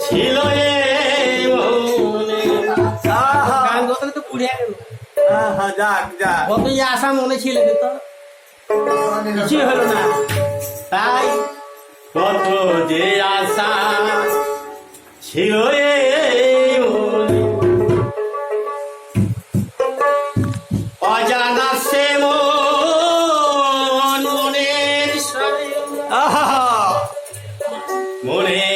ছিল মনে। আশা মনে ছিল তো। কিছুই হলো না। তাই কত যে আশা ছিল মনের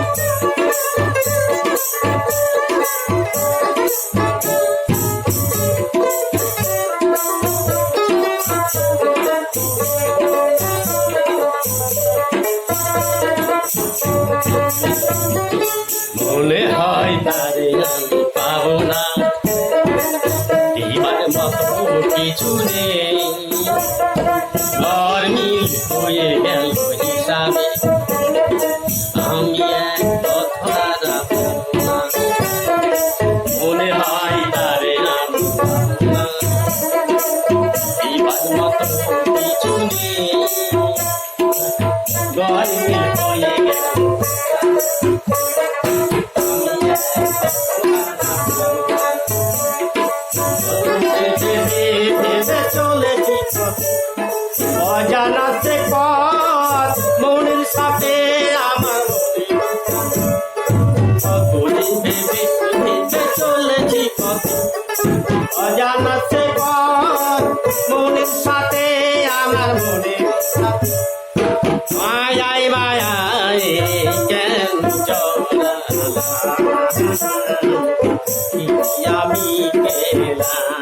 আমি পাবো না এবার মতো কিছু নেই। গরমিল হয়ে গেল হিসাবে। আমি এক কথা রাখব না। মনে হয় তারে না এবার মতো কিছু নেই। গরমিল হয়ে গেল। অজানা সে পথ মনের সাথে আমার। চলেছি পথ অজানা সে পথ মনের সাথে আমার মনের সাথে। মায়াই মায়াই কেন আমি পেলাম